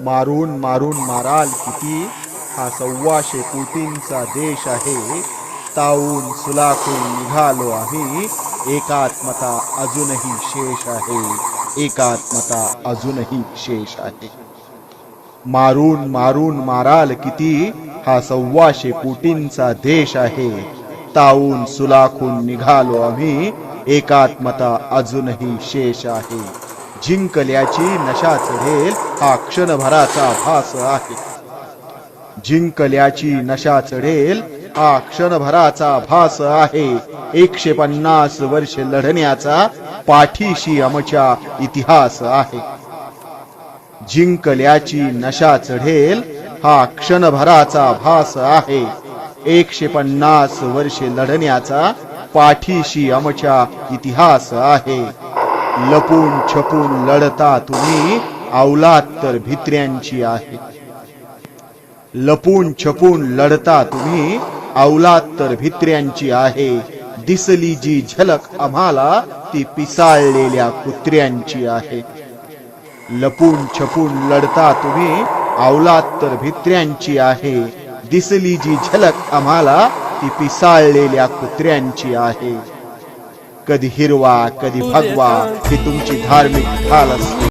मारून मारून माराल किती? हा सव्वाशे कोटींचा देश आहे. तावून सुलाखून निघालो आम्ही. एकात्मता अजूनही शेष आहे. एकात्मता अजूनही शेष आहे. मारून मारून माराल किती? हा सव्वाशे कोटींचा देश आहे. तावून सुलाखून निघालो आम्ही. एकात्मता अजूनही शेष आहे. जिंकल्याची नशा चढेल हा क्षणभराचा भास आहे. जिंकल्याची नशा चढेल हा क्षणभराचा भास आहे. एकशे पन्नास वर्ष लढण्याचा पाठीशी आमच्या इतिहास आहे. जिंकल्याची नशा चढेल हा क्षणभराचा भास आहे. एकशे पन्नास वर्षे लढण्याचा पाठीशी आमच्या इतिहास आहे. लपून छपून लढता तुम्ही अवलाद तर भित्र्यांची आहे. लपून छपून लढता तुम्ही अवलाद तर भित्र्यांची आहे. दिसली जी झलक आम्हाला ती पिसाळलेल्या कुत्र्यांची आहे. लपून छपून लढता तुम्ही अवलाद तर भित्र्यांची आहे. दिसली जी झलक आम्हाला ती पिसाळलेल्या कुत्र्यांची आहे. कधी हिरवा कधी भगवा ही तुमची धार्मिक ढाल असते.